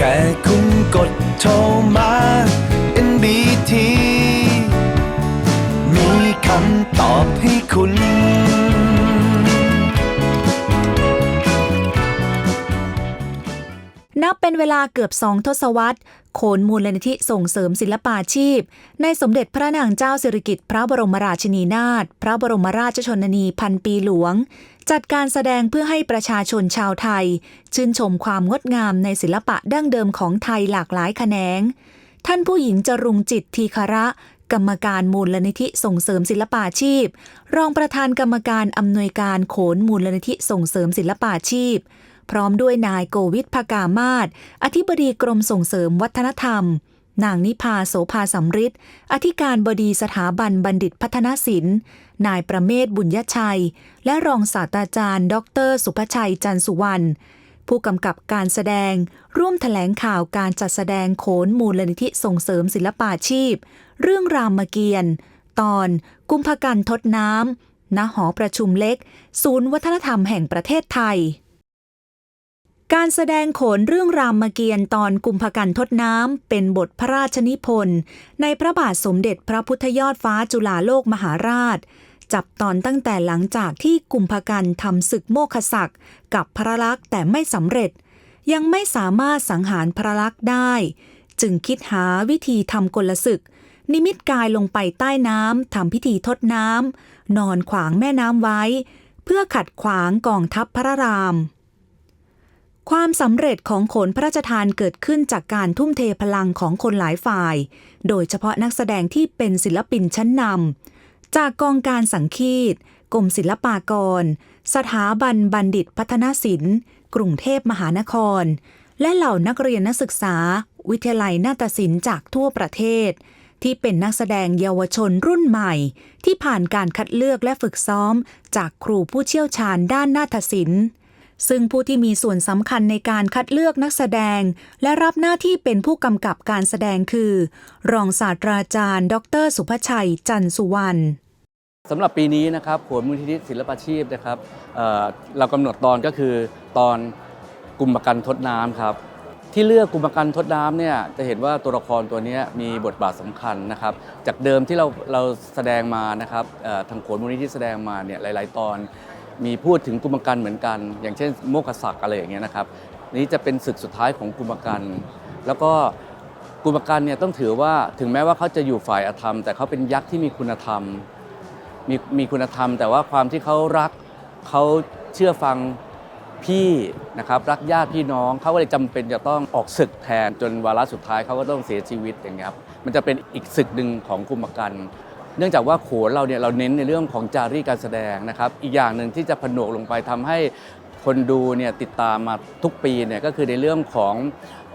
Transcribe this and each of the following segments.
แค่คุณกดโทรมา NBT มีคำตอบให้คุณนับเป็นเวลาเกือบสองทศวรรษ โขนมูลนิธิส่งเสริมศิลปาชีพ ในสมเด็จพระนางเจ้าสิริกิติ์พระบรมราชินีนาถ พระบรมราชชนนีพันปีหลวง จัดการแสดงเพื่อให้ประชาชนชาวไทย ชื่นชมความงดงามในศิลปะดั้งเดิมของไทยหลากหลายแขนง ท่านผู้หญิงจรุงจิตทีคาระ กรรมการมูลนิธิส่งเสริมศิลปาชีพ รองประธานกรรมการอำนวยการโขนมูลนิธิส่งเสริมศิลปาชีพ พร้อมด้วยนายโกวิทพกามาศอธิบดีกรมส่งเสริมวัฒนธรรม นางนิพาโสภาสำริดอธิการบดีสถาบันบัณฑิตพัฒนศิลป์ นายประเมศบุญยชัย และรองศาสตราจารย์ ดร สุภชัยจันสุวรรณผู้กำกับการแสดง ร่วมแถลงข่าวการจัดแสดงโขนมูลนิธิส่งเสริมศิลปาชีพ เรื่องรามเกียรติ์ตอน กุมภกันทดน้ำณหอประชุมเล็ก ศูนย์วัฒนธรรมแห่งประเทศไทย การแสดงโขนเรื่องรามเกียรติ์ตอนกุมภกันทดน้ำเป็นบทพระราชนิพนธ์ในพระบาทสมเด็จพระพุทธยอดฟ้าจุฬาโลกมหาราช จับตอนตั้งแต่หลังจากที่กุมภกันทำศึกโมคศักดิ์กับพระลักษณ์แต่ไม่สำเร็จ ยังไม่สามารถสังหารพระลักษณ์ได้ จึงคิดหาวิธีทำกลศึก นิมิตกายลงไปใต้น้ำทำพิธีทดน้ำนอนขวางแม่น้ำไว้ เพื่อขัดขวางกองทัพพระราม ความสำเร็จของโขนพระราชทานเกิดขึ้นจากการทุ่มเทพลังของคนหลายฝ่าย โดยเฉพาะนักแสดงที่เป็นศิลปินชั้นนำ จากกองการสังคีตกรมศิลปากร สถาบันบัณฑิตพัฒนศิลป์ กรุงเทพมหานคร และเหล่านักเรียนนักศึกษา วิทยาลัยนาฏศิลป์จากทั่วประเทศ ที่เป็นนักแสดงเยาวชนรุ่นใหม่ ที่ผ่านการคัดเลือกและฝึกซ้อม จากครูผู้เชี่ยวชาญด้านนาฏศิลป์ ซึ่งผู้ที่มีส่วนสำคัญในการคัดเลือกนักแสดง และรับหน้าที่เป็นผู้กำกับการแสดงคือ รองศาสตราจารย์ ดร สุภชัย จันสุวรรณสำหรับปีนี้นะครับผลมูลนิธิศิลปาชีพนะครับเเรากำหนดตอนก็คือตอนกลุ่มประกันทดน้ำครับ ที่เลือกกลุ่มประกันทดน้ำเนี่ยจะเห็นว่าตัวละครตัวนี้มีบทบาทสำคัญนะครับ จากเดิมที่เราเราแสดงมานะครับทางโขนมูลนิธิแสดงมาเนี่ยหลาย ๆ ตอน มีพูดถึงกุมปรกันเหมือนกัน อย่างเช่นโมกขศักดิ์อะไรอย่างเงี้ยนะครับนี้จะเป็นศึกสุดท้ายของกุมปรกัน แล้วก็กุมปรกันเนี่ยต้องถือว่าถึงแม้ว่าเขาจะอยู่ฝ่ายอธรรม แต่เขาเป็นยักษ์ที่มีคุณธรรมมีมีคุณธรรม แต่ว่าความที่เขารักเขาเชื่อฟังพี่นะครับรักญาติพี่น้องเขาก็เลยจำเป็นจะต้องออกศึกแทนจนวาระสุดท้ายเขาก็ต้องเสียชีวิตอย่างเงี้ยครับมันจะเป็นอีกศึกหนึ่งของกุมกัน เนื่องจากว่าโขนเราเนี่ยเราเน้นในเรื่องของจารีตการแสดงนะครับอีกอย่างหนึ่งที่จะผนวกลงไปทำให้คนดูเนี่ยติดตามมาทุกปีเนี่ยก็คือในเรื่องของ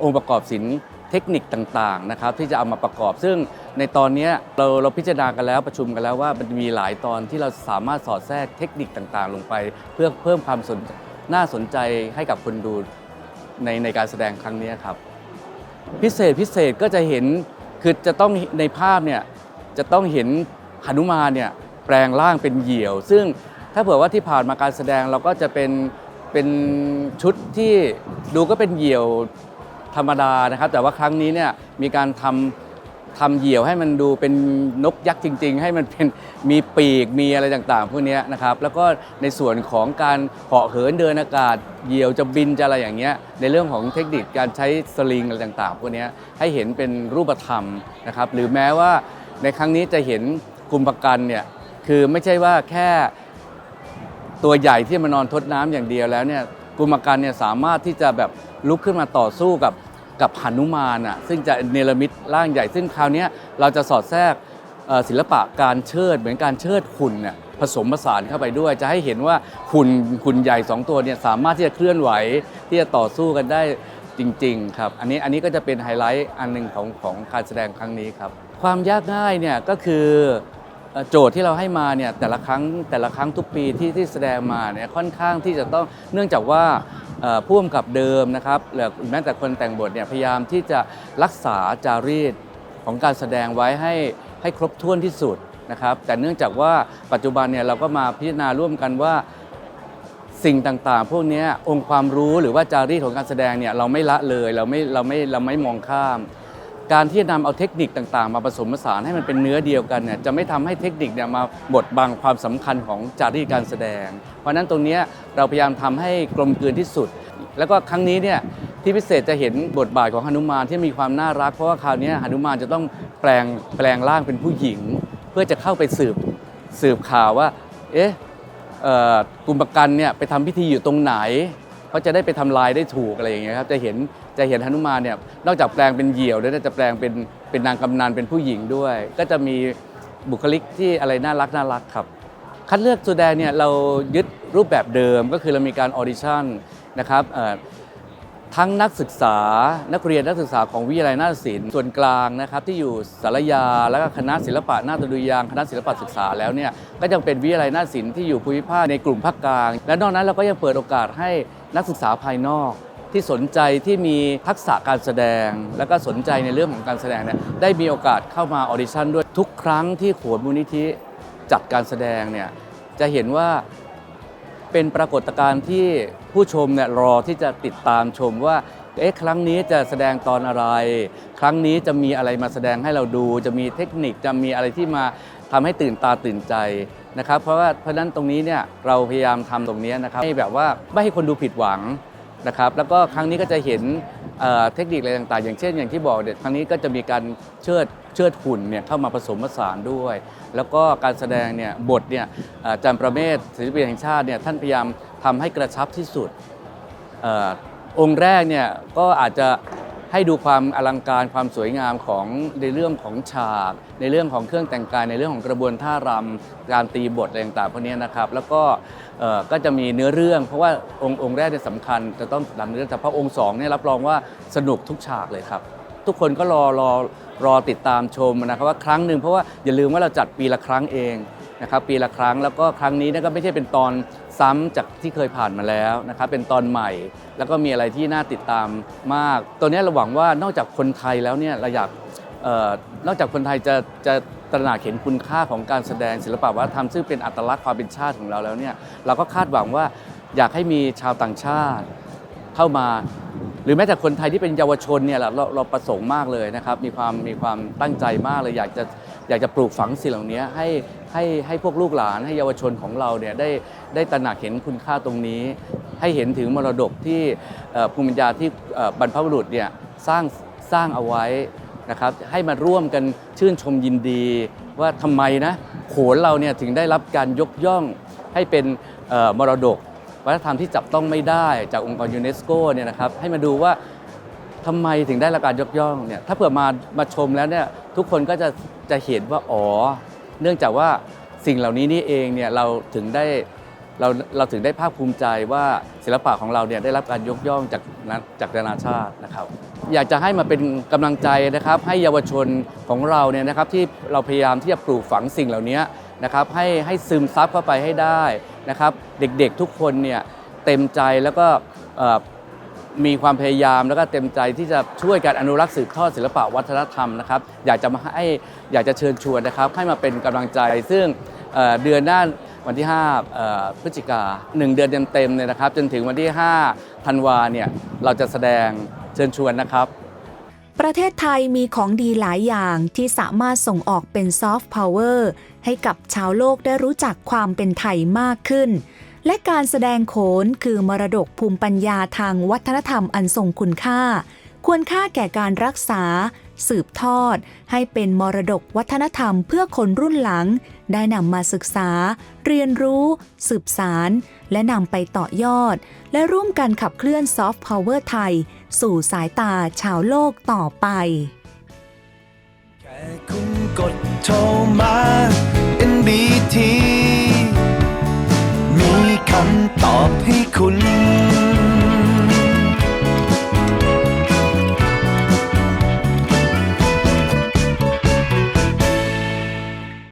องค์ประกอบศิลป์เทคนิคต่างๆนะครับที่จะเอามาประกอบ ซึ่งในตอนนี้เราเราพิจารณากันแล้วประชุมกันแล้วว่ามันมีหลายตอนที่เราสามารถสอดแทรกเทคนิคต่างๆ ลงไป เพื่อเพิ่มความสนน่าสนใจให้กับคนดูในในการแสดงครั้งนี้ครับ พิเศษพิเศษก็จะเห็นคือจะต้องในภาพเนี่ย จะต้องเห็นหนุมานเนี่ยแปลงร่างเป็นเหยี่ยว ซึ่งถ้าเผื่อว่าที่ผ่านมาการแสดงเราก็จะเป็นเป็นชุดที่ดูก็เป็นเหยี่ยวธรรมดานะครับ แต่ว่าครั้งนี้เนี่ยมีการทำทำเหยี่ยวให้มันดูเป็นนกยักษ์จริง ๆ ให้มันเป็นมีปีกมีอะไรต่างๆพวกนี้นะครับแล้วก็ในส่วนของการเหาะเหินเดินอากาศเหยี่ยวจะบินจะอะไรอย่างเงี้ยในเรื่องของเทคนิคการใช้สลิงอะไรต่างๆพวกนี้ให้เห็นเป็นรูปธรรมนะครับหรือแม้ว่า ในครั้งนี้จะเห็นกลุ่มประกันเนี่ยคือไม่ใช่ว่าแค่ตัวใหญ่ที่มานอนทดน้ำอย่างเดียวแล้วเนี่ยกุมารเนี่ยสามารถที่จะแบบลุกขึ้นมาต่อสู้กับกับหนุมานอะซึ่งจะเนรมิตร่างใหญ่ ซึ่งคราวนี้เราจะสอดแทรกศิลปะการเชิดเหมือนการเชิดหุ่นเนี่ยผสมผสานเข้าไปด้วย จะให้เห็นว่าหุ่นหุ่นใหญ่สองตัวเนี่ยสามารถที่จะเคลื่อนไหวที่จะต่อสู้กันได้จริง ๆ ครับ อันนี้อันนี้ก็จะเป็นไฮไลท์อันหนึ่งของของการแสดงครั้งนี้ครับ ความยากง่ายเนี่ยก็คือโจทย์ที่เราให้มาเนี่ยแต่ละครั้งแต่ละครั้งทุกปีที่ที่แสดงมาเนี่ยค่อนข้างที่จะต้องเนื่องจากว่าเอ่อผู้กำกับเดิมนะครับหรือแม้แต่คนแต่งบทเนี่ยพยายามที่จะรักษาจารีตของการแสดงไว้ให้ให้ครบถ้วนที่สุดนะครับแต่เนื่องจากว่าปัจจุบันเนี่ยเราก็มาพิจารณาร่วมกันว่าสิ่งต่างๆ พวกนี้องค์ความรู้หรือว่าจารีตของการแสดงเนี่ยเราไม่ละเลยเราไม่เราไม่เราไม่มองข้าม การที่จะนำเอาเทคนิคต่างๆ มาผสมผสานให้มันเป็นเนื้อเดียวกันเนี่ยจะไม่ทำให้เทคนิคเนี่ยมาบดบังความสำคัญของจารีตการแสดง เพราะฉะนั้นตรงเนี้ยเราพยายามทำให้กลมกลืนที่สุด แล้วก็ครั้งนี้เนี่ยที่พิเศษจะเห็นบทบาทของหนุมานที่มีความน่ารัก เพราะว่าคราวเนี้ยหนุมานจะต้องแปลงแปลงร่างเป็นผู้หญิง เพื่อจะเข้าไปสืบสืบข่าวว่าเอ๊ะ เอ่อกลุ่มประกันเนี่ยไปทำพิธีอยู่ตรงไหน เขาจะได้ไปทำลายได้ถูกอะไรอย่างเงี้ยครับจะเห็นจะเห็นหนุมานเนี่ยนอกจากแปลงเป็นเหยี่ยวแล้วจะแปลงเป็นเป็นนางกำนันเป็นผู้หญิงด้วย ก็จะมีบุคลิกที่อะไรน่ารักน่ารักครับ คัดเลือกแสดงเนี่ยเรายึดรูปแบบเดิมก็คือเรามีการออดิชั่นนะครับเออ ทั้งนักศึกษานักเรียนนักศึกษาของวิทยาลัยนาฏศิลป์ส่วนกลางนะครับที่อยู่สารยาแล้วก็คณะศิลปะนาฏดุริยางคณะศิลปะศึกษาแล้วเนี่ยก็ยังเป็นวิทยาลัยนาฏศิลป์ที่อยู่ภูมิภาคในกลุ่มภาคกลาง และนอกนั้นเราก็ยังเปิดโอกาสให้นักศึกษาภายนอกที่สนใจที่มีทักษะการแสดง แล้วก็สนใจในเรื่องของการแสดงเนี่ยได้มีโอกาสเข้ามาออดิชั่นด้วยทุกครั้งที่ขวนมูลนิธิจัดการแสดงเนี่ยจะเห็นว่าเป็นปรากฏการณ์ที่ ผู้ชมเนี่ยรอที่จะติดตามชมว่าเอ๊ะครั้งนี้จะแสดงตอนอะไร ครั้งนี้จะมีอะไรมาแสดงให้เราดู จะมีเทคนิคจะมีอะไรที่มาทำให้ตื่นตาตื่นใจนะครับ เพราะว่าเพราะนั้นตรงนี้เนี่ยเราพยายามทำตรงนี้นะครับให้แบบว่าไม่ให้คนดูผิดหวังนะครับ แล้วก็ครั้งนี้ก็จะเห็น เทคนิคอะไรต่างๆ อย่างเช่น อย่างที่บอกเด็ดครั้งนี้ก็จะมีการเชิดเชิดหุ่นเนี่ยเข้ามาผสมผสานด้วย แล้วก็การแสดงเนี่ยบทเนี่ยอาจารย์ประเมศศิลปินแห่งชาติเนี่ยท่านพยายามทำให้กระชับที่สุดอองค์แรกเนี่ยก็อาจจะให้ดูความอลังการความสวยงามของในเรื่องของฉาก ในเรื่องของเครื่องแต่งกายในเรื่องของกระบวนท่ารำการตีบทอะไรต่างๆพวกนี้นะครับ แล้วก็ก็จะมีเนื้อเรื่อง เพราะว่าองค์องค์แรกเนี่ยสำคัญจะต้องดำเนินเรื่องแต่พระองค์สองเนี่ยรับรองว่าสนุกทุกฉากเลยครับ ทุกคนก็รอรอรอติดตามชมนะครับว่าครั้งหนึ่งเพราะว่าอย่าลืมว่าเราจัดปีละครั้งเองนะครับปีละครั้งแล้วก็ครั้งนี้นก็ไม่ใช่เป็นตอนซ้ำจากที่เคยผ่านมาแล้วนะครับเป็นตอนใหม่ แล้วก็มีอะไรที่น่าติดตามมาก ตัวนี้เราหวังว่านอกจากคนไทยแล้วเนี่ยเราอยาก นอกจากคนไทยจะจะตระหนักเห็นคุณค่าของการแสดงศิลปะวัฒนธรรมซึ่งเป็นอัตลักษณ์ความเป็นชาติของเราแล้วเนี่ยเราก็คาดหวังว่าอยากให้มีชาวต่างชาติเข้ามา หรือแม้แต่คนไทยที่เป็นเยาวชนเนี่ยเราเราประสงค์มากเลยนะครับ มีความมีความตั้งใจมากเลยอยากจะอยากจะปลูกฝังสิ่งเหล่านี้ให้ให้ให้พวกลูกหลานให้เยาวชนของเราเนี่ยได้ได้ตระหนักเห็นคุณค่าตรงนี้ ให้เห็นถึงมรดกที่ภูมิปัญญาที่บรรพบุรุษเนี่ยสร้างสร้างเอาไว้ นะครับให้มาร่วมกันชื่นชมยินดีว่าทำไมนะโขนเราเนี่ยถึงได้รับการยกย่องให้เป็นมรดก วัฒนธรรมที่จับต้องไม่ได้จากองค์กรยูเนสโกเนี่ยนะครับให้มาดูว่าทำไมถึงได้รับการยกย่องเนี่ยถ้าเผื่อมามาชมแล้วเนี่ยทุกคนก็จะจะเห็นว่าอ๋อ เนื่องจากว่าสิ่งเหล่านี้นี่เองเนี่ยเราถึงได้ เราเราถึงได้ภาคภูมิใจว่าศิลปะของเราเนี่ยได้รับการยกย่องจากจากนานาชาตินะครับ อยากจะให้มาเป็นกำลังใจนะครับ ให้เยาวชนของเราเนี่ยนะครับที่เราพยายามที่จะปลูกฝังสิ่งเหล่านี้นะครับให้ให้ซึมซับเข้าไปให้ได้นะครับ เด็กๆทุกคนเนี่ยเต็มใจแล้วก็มีความพยายามแล้วก็เต็มใจที่จะช่วยการอนุรักษ์สืบทอดศิลปะวัฒนธรรมนะครับ อยากจะมาให้อยากจะเชิญชวนนะครับ ให้มาเป็นกำลังใจ ซึ่งเดือนหน้า วันที่5พฤศจิกา1เดือนเต็มๆเนี่ยนะครับ จนถึงวันที่5ธันวาเนี่ยเราจะแสดงเชิญชวนนะครับ ประเทศไทยมีของดีหลายอย่างที่สามารถส่งออกเป็นซอฟต์พาวเวอร์ให้กับชาวโลกได้รู้จักความเป็นไทยมากขึ้น และการแสดงโขนคือมรดกภูมิปัญญาทางวัฒนธรรมอันทรงคุณค่า ควรค่าแก่การรักษา สืบทอด ให้เป็นมรดกวัฒนธรรมเพื่อคนรุ่นหลัง ได้นำมาศึกษา เรียนรู้ สืบสาร และนำไปต่อยอด และร่วมกันขับเคลื่อนซอฟต์พาวเวอร์ไทย สู่สายตาชาวโลกต่อไปแค่คุณกดโทรมา NBT มีคำตอบให้คุณ